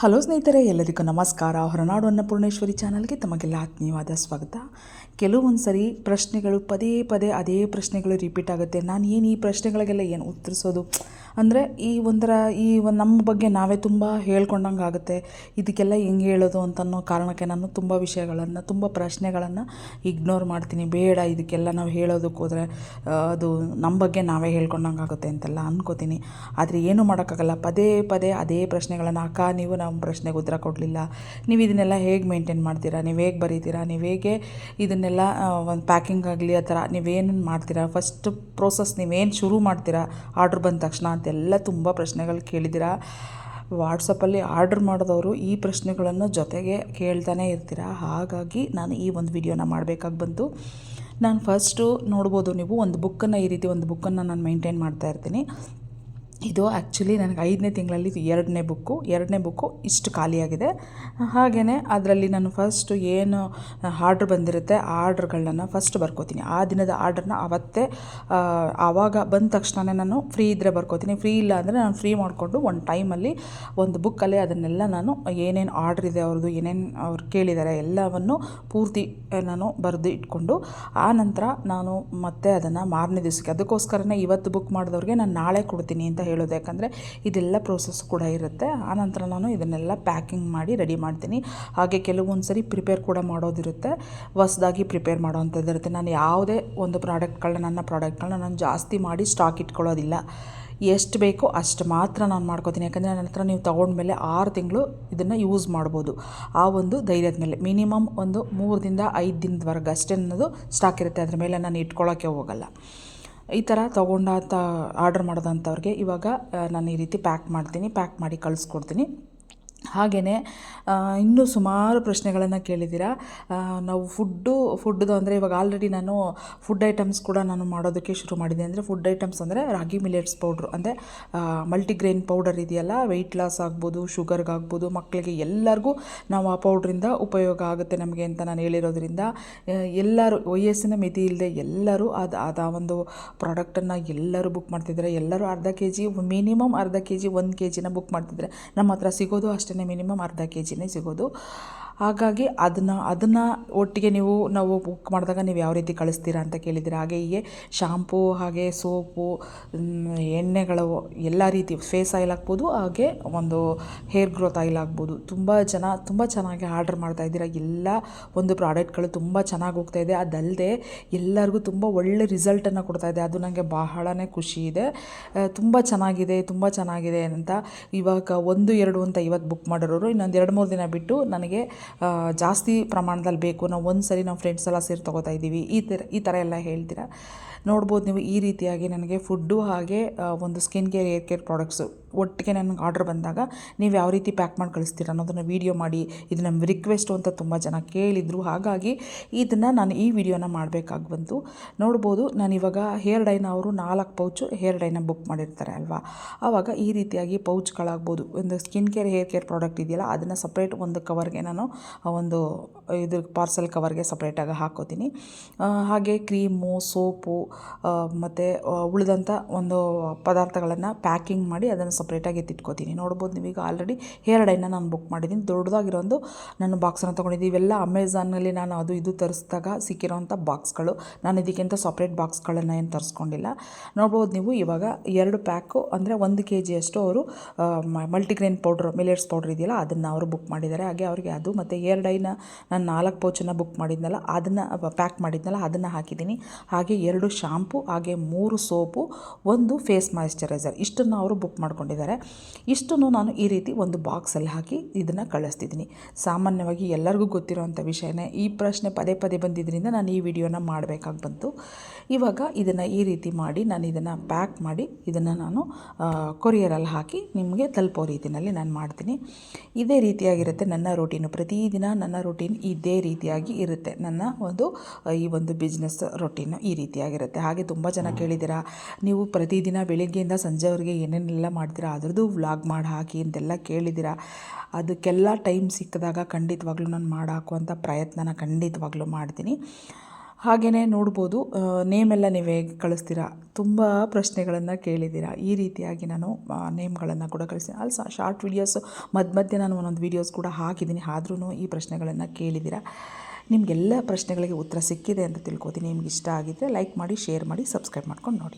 Hello ಸ್ನೇಹಿತರೆ, ಎಲ್ಲರಿಗೂ ನಮಸ್ಕಾರ. ಹೊರನಾಡು ಅನ್ನಪೂರ್ಣೇಶ್ವರಿ ಚಾನಲ್ಗೆ ತಮಗೆಲ್ಲ ಆತ್ಮೀಯವಾದ ಸ್ವಾಗತ. ಕೆಲವೊಂದು ಸರಿ ಪ್ರಶ್ನೆಗಳು ಪದೇ ಪದೇ ಅದೇ ಪ್ರಶ್ನೆಗಳು ರಿಪೀಟ್ ಆಗುತ್ತೆ. ನಾನು ಏನು ಈ ಪ್ರಶ್ನೆಗಳಿಗೆಲ್ಲ ಏನು ಉತ್ತರಿಸೋದು? ಅಂದರೆ ಈ ಒಂಥರ ಈ ಒಂದು ನಮ್ಮ ಬಗ್ಗೆ ನಾವೇ ತುಂಬ ಹೇಳ್ಕೊಂಡಂಗೆ ಆಗುತ್ತೆ. ಇದಕ್ಕೆಲ್ಲ ಹೆಂಗೆ ಹೇಳೋದು ಅಂತನ್ನೋ ಕಾರಣಕ್ಕೆ ನಾನು ತುಂಬ ವಿಷಯಗಳನ್ನು, ತುಂಬ ಪ್ರಶ್ನೆಗಳನ್ನು ಇಗ್ನೋರ್ ಮಾಡ್ತೀನಿ. ಬೇಡ ಇದಕ್ಕೆಲ್ಲ ನಾವು ಹೇಳೋದಕ್ಕೆ ಹೋದರೆ ಅದು ನಮ್ಮ ಬಗ್ಗೆ ನಾವೇ ಹೇಳ್ಕೊಂಡಂಗೆ ಆಗುತ್ತೆ ಅಂತೆಲ್ಲ ಅನ್ಕೋತೀನಿ. ಆದರೆ ಏನೂ ಮಾಡೋಕ್ಕಾಗಲ್ಲ. ಪದೇ ಪದೇ ಅದೇ ಪ್ರಶ್ನೆಗಳನ್ನು, ಅಕ್ಕ, ನೀವು ನಮ್ಮ ಪ್ರಶ್ನೆಗೆ ಉತ್ತರ ಕೊಡಲಿಲ್ಲ. ನೀವು ಇದನ್ನೆಲ್ಲ ಹೇಗೆ ಮೇಂಟೈನ್ ಮಾಡ್ತೀರಾ? ನೀವು ಹೇಗೆ ಬರೀತೀರಾ? ನೀವು ಹೇಗೆ ಇದನ್ನೆಲ್ಲ ಒಂದು ಪ್ಯಾಕಿಂಗ್ ಆಗಲಿ, ಆ ಥರ ನೀವೇನು ಮಾಡ್ತೀರಾ? ಫಸ್ಟ್ ಪ್ರೋಸೆಸ್ ನೀವೇನು ಶುರು ಮಾಡ್ತೀರಾ? ಆರ್ಡ್ರ್ ಬಂದ ತಕ್ಷಣ ಅಂತೆಲ್ಲ ತುಂಬ ಪ್ರಶ್ನೆಗಳು ಕೇಳಿದ್ದೀರಾ? ವಾಟ್ಸಪ್ಪಲ್ಲಿ ಆರ್ಡ್ರ್ ಮಾಡಿದವರು ಈ ಪ್ರಶ್ನೆಗಳನ್ನು ಜೊತೆಗೆ ಕೇಳ್ತಾನೆ ಇರ್ತೀರ? ಹಾಗಾಗಿ ನಾನು ಈ ಒಂದು ವಿಡಿಯೋನ ಮಾಡಬೇಕಾಗಿ ಬಂತು ನಾನು ಫಸ್ಟು ನೋಡ್ಬೋದು ನೀವು ಒಂದು ಬುಕ್ಕನ್ನು ಈ ರೀತಿ ಒಂದು ಬುಕ್ಕನ್ನು ನಾನು ಮೇಂಟೈನ್ ಮಾಡ್ತಾ ಇರ್ತೀನಿ. ಇದು ಆ್ಯಕ್ಚುಲಿ ನನಗೆ ಐದನೇ ತಿಂಗಳಲ್ಲಿ ಎರಡನೇ ಬುಕ್ಕು ಎರಡನೇ ಬುಕ್ಕು ಇಷ್ಟು ಖಾಲಿಯಾಗಿದೆ. ಹಾಗೆಯೇ ಅದರಲ್ಲಿ ನಾನು ಫಸ್ಟು ಏನು ಆರ್ಡ್ರ್ ಬಂದಿರುತ್ತೆ, ಆ ಆರ್ಡ್ರ್ಗಳನ್ನ ಫಸ್ಟ್ ಬರ್ಕೋತೀನಿ. ಆ ದಿನದ ಆರ್ಡ್ರನ್ನ ಅವತ್ತೇ ಆವಾಗ ಬಂದ ತಕ್ಷಣವೇ ನಾನು ಫ್ರೀ ಇದ್ದರೆ ಬರ್ಕೋತೀನಿ. ಫ್ರೀ ಇಲ್ಲ ಅಂದರೆ ನಾನು ಫ್ರೀ ಮಾಡಿಕೊಂಡು ಒಂದು ಟೈಮಲ್ಲಿ ಒಂದು ಬುಕ್ಕಲ್ಲೇ ಅದನ್ನೆಲ್ಲ ನಾನು ಏನೇನು ಆರ್ಡ್ರ್ ಇದೆ ಅವ್ರದ್ದು, ಏನೇನು ಅವ್ರು ಕೇಳಿದ್ದಾರೆ ಎಲ್ಲವನ್ನು ಪೂರ್ತಿ ನಾನು ಬರೆದು ಇಟ್ಕೊಂಡು ಆ ನಂತರ ನಾನು ಮತ್ತೆ ಅದನ್ನು ಮಾರನೇ ದಿವಸಕ್ಕೆ. ಅದಕ್ಕೋಸ್ಕರನೇ ಇವತ್ತು ಬುಕ್ ಮಾಡಿದವ್ರಿಗೆ ನಾನು ನಾಳೆ ಕೊಡ್ತೀನಿ ಅಂತ ಹೇಳೋದು ಯಾಕಂದರೆ ಇದೆಲ್ಲ ಪ್ರೋಸೆಸ್ ಕೂಡ ಇರುತ್ತೆ. ಆನಂತರ ನಾನು ಇದನ್ನೆಲ್ಲ ಪ್ಯಾಕಿಂಗ್ ಮಾಡಿ ರೆಡಿ ಮಾಡ್ತೀನಿ. ಹಾಗೆ ಕೆಲವೊಂದು ಸರಿ ಪ್ರಿಪೇರ್ ಕೂಡ ಮಾಡೋದಿರುತ್ತೆ. ಹೊಸ್ದಾಗಿ ಪ್ರಿಪೇರ್ ಮಾಡೋವಂಥದ್ದು ಇರುತ್ತೆ. ನಾನು ಯಾವುದೇ ಒಂದು ಪ್ರಾಡಕ್ಟ್ಗಳನ್ನ ನನ್ನ ಪ್ರಾಡಕ್ಟ್ಗಳನ್ನ ನಾನು ಜಾಸ್ತಿ ಮಾಡಿ ಸ್ಟಾಕ್ ಇಟ್ಕೊಳ್ಳೋದಿಲ್ಲ. ಎಷ್ಟು ಬೇಕೋ ಅಷ್ಟು ಮಾತ್ರ ನಾನು ಮಾಡ್ಕೋತೀನಿ. ಯಾಕಂದರೆ ನನ್ನ ಹತ್ರ ನೀವು ತೊಗೊಂಡ್ಮೇಲೆ ಆರು ತಿಂಗಳು ಇದನ್ನು ಯೂಸ್ ಮಾಡ್ಬೋದು. ಆ ಒಂದು ಧೈರ್ಯದ ಮೇಲೆ. ಮಿನಿಮಮ್ ಒಂದು ಮೂರರಿಂದ ಐದು ದಿನದವರೆಗೆ ಅಷ್ಟೇ ಅನ್ನೋದು ಸ್ಟಾಕ್ ಇರುತ್ತೆ. ಅದ್ರ ಮೇಲೆ ನಾನು ಇಟ್ಕೊಳ್ಳೋಕ್ಕೆ ಹೋಗಲ್ಲ. ಈ ಥರ ತೊಗೊಂಡಂಥ ಆರ್ಡ್ರ್ ಮಾಡಿದಂಥವ್ರಿಗೆ ಇವಾಗ ನಾನು ಈ ರೀತಿ ಪ್ಯಾಕ್ ಮಾಡ್ತೀನಿ ಪ್ಯಾಕ್ ಮಾಡಿ ಕಳಿಸ್ಕೊಡ್ತೀನಿ. ಹಾಗೆಯೇ ಇನ್ನೂ ಸುಮಾರು ಪ್ರಶ್ನೆಗಳನ್ನು ಕೇಳಿದ್ದೀರಾ? ನಾವು ಫುಡ್ಡು, ಫುಡ್ದು ಅಂದರೆ ಇವಾಗ ಆಲ್ರೆಡಿ ನಾನು ಫುಡ್ ಐಟಮ್ಸ್ ಕೂಡ ನಾನು ಮಾಡೋದಕ್ಕೆ ಶುರು ಮಾಡಿದೆ ಅಂದರೆ ಫುಡ್ ಐಟಮ್ಸ್ ಅಂದರೆ ರಾಗಿ ಮಿಲೆಟ್ಸ್ ಪೌಡ್ರು ಅಂದರೆ ಮಲ್ಟಿಗ್ರೇನ್ ಪೌಡರ್ ಇದೆಯಲ್ಲ ವೆಯ್ಟ್ ಲಾಸ್ ಆಗ್ಬೋದು ಶುಗರ್ಗಾಗ್ಬೋದು ಮಕ್ಕಳಿಗೆ ಎಲ್ಲರಿಗೂ ನಾವು ಆ ಪೌಡ್ರಿಂದ ಉಪಯೋಗ ಆಗುತ್ತೆ ನಮಗೆ ಅಂತ ನಾನು ಹೇಳಿರೋದ್ರಿಂದ ಎಲ್ಲರೂ, ವಯಸ್ಸಿನ ಮಿತಿ ಇಲ್ಲದೆ ಎಲ್ಲರೂ ಅದು ಅದು ಆ ಒಂದು ಪ್ರಾಡಕ್ಟನ್ನು ಎಲ್ಲರೂ ಬುಕ್ ಮಾಡ್ತಿದ್ದಾರೆ. ಎಲ್ಲರೂ ಅರ್ಧ ಕೆ ಜಿ ಮಿನಿಮಮ್ ಅರ್ಧ ಕೆ ಜಿ ಒಂದು ಕೆ ಜಿನ ಬುಕ್ ಮಾಡ್ತಿದ್ದಾರೆ. ನಮ್ಮ ಹತ್ರ ಸಿಗೋದು ಅಷ್ಟೇ. ಮಿನಿಮಮ್ ಅರ್ಧ ಕೆ ಜಿನೇ ಸಿಗೋದು. ಹಾಗಾಗಿ ಅದನ್ನು ಅದನ್ನು ಒಟ್ಟಿಗೆ ನೀವು, ನಾವು ಬುಕ್ ಮಾಡಿದಾಗ ನೀವು ಯಾವ ರೀತಿ ಕಳಿಸ್ತೀರಾ ಅಂತ ಕೇಳಿದ್ದೀರ. ಹಾಗೆ ಹೀಗೆ ಶಾಂಪೂ ಹಾಗೆ ಸೋಪು ಎಣ್ಣೆಗಳು, ಎಲ್ಲ ರೀತಿ ಫೇಸ್ ಆಯಿಲ್ ಆಗ್ಬೋದು ಹಾಗೆ ಒಂದು ಹೇರ್ ಗ್ರೋತ್ ಆಯಿಲ್ ಆಗ್ಬೋದು ತುಂಬ ಜನ, ತುಂಬ ಚೆನ್ನಾಗಿ ಆರ್ಡ್ರ್ ಮಾಡ್ತಾ ಇದ್ದೀರಾ. ಎಲ್ಲ ಒಂದು ಪ್ರಾಡಕ್ಟ್ಗಳು ತುಂಬ ಚೆನ್ನಾಗಿ ಹೋಗ್ತಾ ಇದೆ. ಅದಲ್ಲದೆ ಎಲ್ಲರಿಗೂ ತುಂಬ ಒಳ್ಳೆ ರಿಸಲ್ಟನ್ನು ಕೊಡ್ತಾ ಇದೆ. ಅದು ನನಗೆ ಬಹಳನೇ ಖುಷಿ ಇದೆ. ತುಂಬ ಚೆನ್ನಾಗಿದೆ ತುಂಬ ಚೆನ್ನಾಗಿದೆ ಅಂತ ಇವಾಗ ಒಂದು, ಎರಡು ಅಂತ ಇವತ್ತು ಬುಕ್ ಮಾಡಿರೋರು. ಇನ್ನೊಂದು ಎರಡು, ಮೂರು ದಿನ ಬಿಟ್ಟು ನನಗೆ ಜಾಸ್ತಿ ಪ್ರಮಾಣದಲ್ಲಿ ಬೇಕು ನಾವು ಒಂದು ಸರಿ ನಾವು ಫ್ರೆಂಡ್ಸ್ ಎಲ್ಲ ಸೇರಿ ತೊಗೋತಾ ಇದ್ದೀವಿ. ಈ ಥರ ಈ ಥರ ಎಲ್ಲ ಹೇಳ್ತೀರಾ? ನೋಡ್ಬೋದು ನೀವು ಈ ರೀತಿಯಾಗಿ ನನಗೆ ಫುಡ್ಡು ಹಾಗೆ ಒಂದು skin care hair care products ಒಟ್ಟಿಗೆ ನನಗೆ ಆರ್ಡ್ರ್ ಬಂದಾಗ ನೀವು ಯಾವ ರೀತಿ ಪ್ಯಾಕ್ ಮಾಡಿ ಕಳಿಸ್ತೀರ ಅನ್ನೋದನ್ನು ವೀಡಿಯೋ ಮಾಡಿ, ಇದು ನಮ್ಮ ರಿಕ್ವೆಸ್ಟು ಅಂತ ತುಂಬ ಜನ ಕೇಳಿದರು. ಹಾಗಾಗಿ ಇದನ್ನು ನಾನು ಈ ವಿಡಿಯೋನ ಮಾಡಬೇಕಾಗಿ ಬಂತು. ನೋಡ್ಬೋದು ನಾನು ಇವಾಗ ಹೇರ್ ಡೈನ ಅವರು ನಾಲ್ಕು ಪೌಚು ಹೇರ್ ಡೈನ ಬುಕ್ ಮಾಡಿರ್ತಾರೆ ಅಲ್ವಾ? ಆವಾಗ ಈ ರೀತಿಯಾಗಿ ಪೌಚ್ಗಳಾಗ್ಬೋದು ಒಂದು skin care hair care product ಇದೆಯಲ್ಲ, ಅದನ್ನು ಸಪ್ರೇಟ್ ಒಂದು ಕವರ್ಗೆ ನಾನು ಒಂದು ಇದ್ರ ಪಾರ್ಸೆಲ್ ಕವರ್ಗೆ ಸಪ್ರೇಟಾಗಿ ಹಾಕೋತೀನಿ. ಹಾಗೆ ಕ್ರೀಮು ಸೋಪು ಮತ್ತು ಉಳಿದಂಥ ಒಂದು ಪದಾರ್ಥಗಳನ್ನು ಪ್ಯಾಕಿಂಗ್ ಮಾಡಿ ಅದನ್ನು ಸಪ್ರೇಟಾಗಿ ಎತ್ತಿಟ್ಕೋತೀನಿ. ನೋಡ್ಬೋದು ನೀವೀಗ ಆಲ್ರೆಡಿ ಹೇರ್ ಡೈನ ನಾನು ಬುಕ್ ಮಾಡಿದ್ದೀನಿ ದೊಡ್ಡದಾಗಿರೋ ಒಂದು ನಾನು ಬಾಕ್ಸನ್ನು ತೊಗೊಂಡಿದ್ದೀನಿ ಇವೆಲ್ಲ ಅಮೆಝಾನಲ್ಲಿ ನಾನು ಅದು ಇದು ತರಿಸಿದಾಗ ಸಿಕ್ಕಿರೋಂಥ ಬಾಕ್ಸ್ಗಳು ನಾನು ಇದಕ್ಕಿಂತ ಸಪ್ರೇಟ್ ಬಾಕ್ಸ್ಗಳನ್ನು ಏನು ತರಿಸ್ಕೊಂಡಿಲ್ಲ. ನೋಡ್ಬೋದು ನೀವು ಇವಾಗ ಎರಡು ಪ್ಯಾಕು ಅಂದರೆ ಒಂದು ಕೆ ಜಿಯಷ್ಟು ಅವರು ಮಲ್ಟಿಗ್ರೇನ್ ಪೌಡ್ರ್ ಮಿಲೇಟ್ಸ್ ಪೌಡ್ರ್ ಇದೆಯಲ್ಲ, ಅದನ್ನು ಅವರು ಬುಕ್ ಮಾಡಿದ್ದಾರೆ. ಹಾಗೆ ಅವರಿಗೆ ಅದು ಮತ್ತು ಏರ್ ಡೈನ ನಾನು ನಾಲ್ಕು ಪೌಚನ್ನು ಬುಕ್ ಮಾಡಿದ್ನಲ್ಲ, ಅದನ್ನು ಪ್ಯಾಕ್ ಮಾಡಿದ್ನಲ್ಲ, ಅದನ್ನು ಹಾಕಿದ್ದೀನಿ. ಹಾಗೆ ಎರಡು ಶಾಂಪು ಹಾಗೆ ಮೂರು ಸೋಪು, ಒಂದು ಫೇಸ್ ಮಾಯಿಶ್ಚರೈಸರ್ ಇಷ್ಟನ್ನು ಅವರು ಬುಕ್ ಮಾಡ್ಕೊಂಡಿದ್ದಾರೆ. ಇಷ್ಟನ್ನು ನಾನು ಈ ರೀತಿ ಒಂದು ಬಾಕ್ಸಲ್ಲಿ ಹಾಕಿ ಇದನ್ನು ಕಳಿಸ್ತಿದ್ದೀನಿ. ಸಾಮಾನ್ಯವಾಗಿ ಎಲ್ಲರಿಗೂ ಗೊತ್ತಿರೋವಂಥ ವಿಷಯನೇ, ಈ ಪ್ರಶ್ನೆ ಪದೇ ಪದೇ ಬಂದಿದ್ದರಿಂದ ನಾನು ಈ ವಿಡಿಯೋನ ಮಾಡಬೇಕಾಗಿ ಬಂತು. ಇವಾಗ ಇದನ್ನು ಈ ರೀತಿ ಮಾಡಿ ನಾನು ಇದನ್ನು ಪ್ಯಾಕ್ ಮಾಡಿ ಇದನ್ನು ನಾನು ಕೊರಿಯರಲ್ಲಿ ಹಾಕಿ ನಿಮಗೆ ತಲುಪೋ ರೀತಿಯಲ್ಲಿ ನಾನು ಮಾಡ್ತೀನಿ. ಇದೇ ರೀತಿಯಾಗಿರುತ್ತೆ ನನ್ನ ರೊಟೀನು ಪ್ರತಿದಿನ ನನ್ನ ರೂಟೀನ್ ಇದೇ ರೀತಿಯಾಗಿ ಇರುತ್ತೆ. ನನ್ನ ಒಂದು, ಈ ಒಂದು ಬಿಸ್ನೆಸ್ ರೊಟೀನು ಈ ರೀತಿಯಾಗಿರುತ್ತೆ. ಹಾಗೆ ತುಂಬ ಜನ ಕೇಳಿದ್ದೀರಾ ನೀವು ಪ್ರತಿದಿನ ಬೆಳಿಗ್ಗೆಯಿಂದ ಸಂಜೆವರೆಗೆ ಏನೇನೆಲ್ಲ ಮಾಡ್ತೀರಾ ಅದರದ್ದು ವ್ಲಾಗ್ ಮಾಡಿ ಹಾಕಿ ಅಂತೆಲ್ಲ ಕೇಳಿದ್ದೀರಾ. ಅದಕ್ಕೆಲ್ಲ ಟೈಮ್ ಸಿಕ್ಕಿದಾಗ ಖಂಡಿತವಾಗ್ಲೂ ನಾನು ಮಾಡಿ ಹಾಕುವಂಥ ಪ್ರಯತ್ನನ ಖಂಡಿತವಾಗ್ಲೂ ಮಾಡ್ತೀನಿ. ಹಾಗೆಯೇ ನೋಡ್ಬೋದು ನೇಮೆಲ್ಲ ನೀವೇ ಕಳಿಸ್ತೀರಾ? ತುಂಬ ಪ್ರಶ್ನೆಗಳನ್ನು ಕೇಳಿದ್ದೀರಾ. ಈ ರೀತಿಯಾಗಿ ನಾನು ನೇಮ್ಗಳನ್ನು ಕೂಡ ಕಳಿಸ್ತೀನಿ. ಅಲ್ಲಿ ಶಾರ್ಟ್ ವೀಡಿಯೋಸು ಮಧ್ಯ ಮಧ್ಯೆ ನಾನು ಒಂದೊಂದು ವೀಡಿಯೋಸ್ ಕೂಡ ಹಾಕಿದ್ದೀನಿ. ಆದ್ರೂ ಈ ಪ್ರಶ್ನೆಗಳನ್ನು ಕೇಳಿದ್ದೀರಾ. ನಿಮಗೆಲ್ಲ ಪ್ರಶ್ನೆಗಳಿಗೆ ಉತ್ತರ ಸಿಕ್ಕಿದೆ ಅಂತ ತಿಳ್ಕೊತೀನಿ ನಿಮ್ಗೆ ಇಷ್ಟ ಆಗಿದ್ದರೆ ಲೈಕ್ ಮಾಡಿ ಶೇರ್ ಮಾಡಿ ಸಬ್ಸ್ಕ್ರೈಬ್ ಮಾಡ್ಕೊಂಡು ನೋಡಿ.